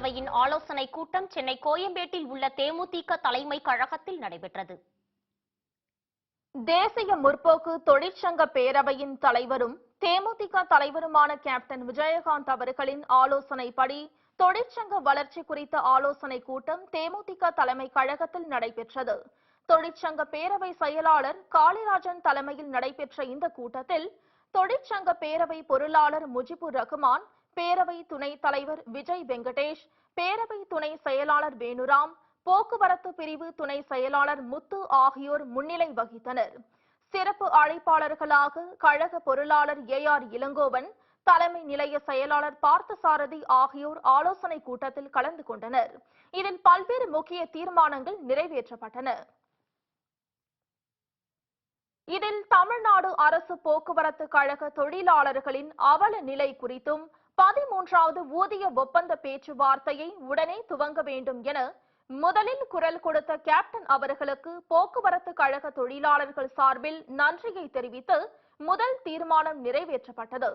அமைச்சரவையின் ஆலோசனை கூட்டம் சென்னை கோயம்பேட்டில் உள்ள தேமுதிக தலைமை கழகத்தில் நடைபெற்றது. தேசிய முற்போக்கு தொழிற்சங்க பேரவையின் தலைவரும் தேமுதிக தலைவருமான கேப்டன் விஜயகாந்த் அவர்களின் ஆலோசனைப்படி தொழிற்சங்க வளர்ச்சி குறித்த ஆலோசனை கூட்டம் தேமுதிக தலைமை கழகத்தில் நடைபெற்றது. தொழிற்சங்க பேரவை செயலாளர் காளிராஜன் தலைமையில் நடைபெற்ற இந்த கூட்டத்தில் தொழிற்சங்க பேரவை பொருளாளர் முஜிபுர் ரஹ்மான் பேரவை துணைத் தலைவர் விஜய் வெங்கடேஷ் பேரவை துணை செயலாளர் வேணுராம் போக்குவரத்து பிரிவு துணை செயலாளர் முத்து ஆகியோர் முன்னிலை வகித்தனர். சிறப்பு அழைப்பாளர்களாக கழக பொருளாளர் ஏ ஆர் இளங்கோவன் தலைமை நிலைய செயலாளர் பார்த்தசாரதி ஆகியோர் ஆலோசனை கூட்டத்தில் கலந்து கொண்டனர். இதில் பல்வேறு முக்கிய தீர்மானங்கள் நிறைவேற்றப்பட்டன. இதில் தமிழ்நாடு அரசு போக்குவரத்து கழக தொழிலாளர்களின் அவல நிலை குறித்தும் பதிமூன்றாவது ஊதிய ஒப்பந்த பேச்சுவார்த்தையை உடனே துவங்க வேண்டும் என முதலில் குரல் கொடுத்த கேப்டன் அவர்களுக்கு போக்குவரத்து கழக தொழிலாளர்கள் சார்பில் நன்றியை தெரிவித்து முதல் தீர்மானம் நிறைவேற்றப்பட்டது.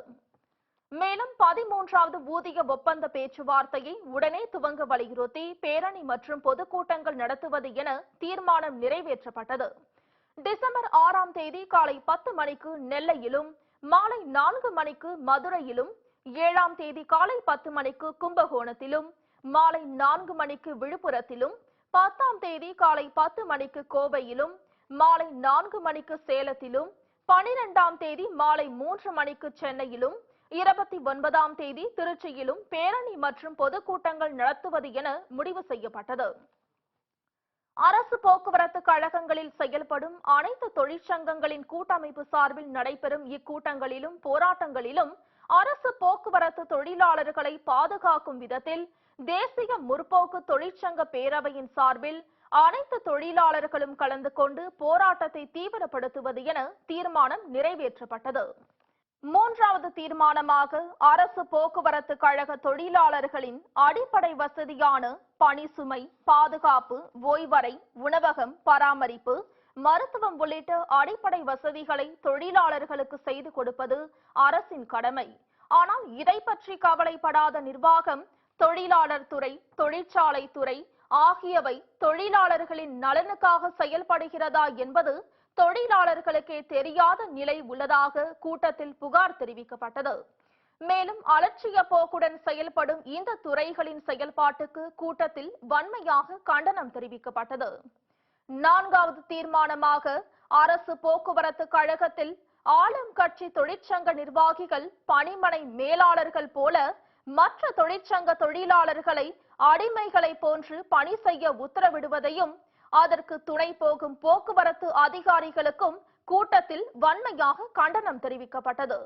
மேலும் பதிமூன்றாவது ஊதிய ஒப்பந்த பேச்சுவார்த்தையை உடனே துவங்க வலியுறுத்தி பேரணி மற்றும் பொதுக்கூட்டங்கள் நடத்துவது என தீர்மானம் நிறைவேற்றப்பட்டது. டிசம்பர் ஆறாம் தேதி காலை பத்து மணிக்கு நெல்லையிலும் மாலை நான்கு மணிக்கு மதுரையிலும் ஏழாம் தேதி காலை பத்து மணிக்கு கும்பகோணத்திலும் மாலை நான்கு மணிக்கு விழுப்புரத்திலும் பத்தாம் தேதி காலை பத்து மணிக்கு கோவையிலும் மாலை நான்கு மணிக்கு சேலத்திலும் பனிரெண்டாம் தேதி மாலை மூன்று மணிக்கு சென்னையிலும் இருபத்தி ஒன்பதாம் தேதி திருச்சியிலும் பேரணி மற்றும் பொதுக்கூட்டங்கள் நடத்துவது என முடிவு செய்யப்பட்டது. அரசு போக்குவரத்து கழகங்களில் செயல்படும் அனைத்து தொழிற்சங்கங்களின் கூட்டமைப்பு சார்பில் நடைபெறும் இக்கூட்டங்களிலும் போராட்டங்களிலும் அரசு போக்குவரத்து தொழிலாளர்களை பாதுகாக்கும் விதத்தில் தேசிய முற்போக்கு தொழிற்சங்க பேரவையின் சார்பில் அனைத்து தொழிலாளர்களும் கலந்து கொண்டு போராட்டத்தை தீவிரப்படுத்துவது என தீர்மானம் நிறைவேற்றப்பட்டது. மூன்றாவது தீர்மானமாக அரசு போக்குவரத்து கழக தொழிலாளர்களின் அடிப்படை வசதியான பணி சுமை பாதுகாப்பு ஓய்வறை உணவகம் பராமரிப்பு மருத்துவம் உள்ளிட்ட அடிப்படை வசதிகளை தொழிலாளர்களுக்கு செய்து கொடுப்பது அரசின் கடமை. ஆனால் இதை பற்றி கவலைப்படாத நிர்வாகம் தொழிலாளர் துறை தொழிற்சாலை துறை ஆகியவை தொழிலாளர்களின் நலனுக்காக செயல்படுகிறதா என்பது தொழிலாளர்களுக்கே தெரியாத நிலை உள்ளதாக கூட்டத்தில் புகார் தெரிவிக்கப்பட்டது. மேலும் அலட்சிய போக்குடன் செயல்படும் இந்த துறைகளின் செயல்பாட்டுக்கு கூட்டத்தில் வன்மையாக கண்டனம் தெரிவிக்கப்பட்டது. நான்காவது தீர்மானமாக அரசு போக்குவரத்து கழகத்தில் ஆளும் கட்சி தொழிற்சங்க நிர்வாகிகள் பணிமனை மேலாளர்கள் போல மற்ற தொழிற்சங்க தொழிலாளர்களை அடிமைகளை போன்று பணி செய்ய உத்தரவிடுவதையும் அதற்கு துணை போகும் போக்குவரத்து அதிகாரிகளுக்கும் கூட்டத்தில் வன்மையாக கண்டனம் தெரிவிக்கப்பட்டது.